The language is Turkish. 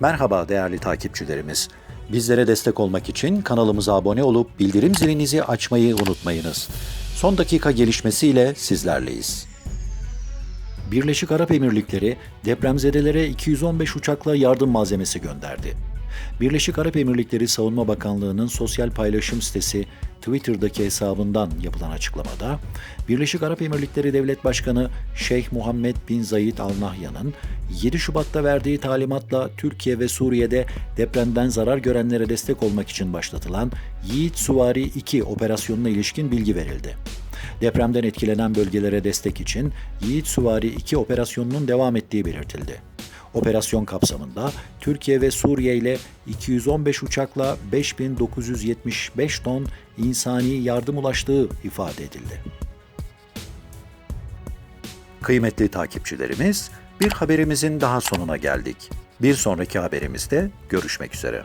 Merhaba değerli takipçilerimiz. Bizlere destek olmak için kanalımıza abone olup bildirim zilinizi açmayı unutmayınız. Son dakika gelişmesiyle sizlerleyiz. Birleşik Arap Emirlikleri depremzedelere 215 uçakla yardım malzemesi gönderdi. Birleşik Arap Emirlikleri Savunma Bakanlığı'nın sosyal paylaşım sitesi Twitter'daki hesabından yapılan açıklamada, Birleşik Arap Emirlikleri Devlet Başkanı Şeyh Muhammed bin Zayed Al Nahyan'ın 7 Şubat'ta verdiği talimatla Türkiye ve Suriye'de depremden zarar görenlere destek olmak için başlatılan Yiğit Suvari 2 operasyonuna ilişkin bilgi verildi. Depremden etkilenen bölgelere destek için Yiğit Suvari 2 operasyonunun devam ettiği belirtildi. Operasyon kapsamında Türkiye ve Suriye ile 215 uçakla 5975 ton insani yardım ulaştığı ifade edildi. Kıymetli takipçilerimiz, bir haberimizin daha sonuna geldik. Bir sonraki haberimizde görüşmek üzere.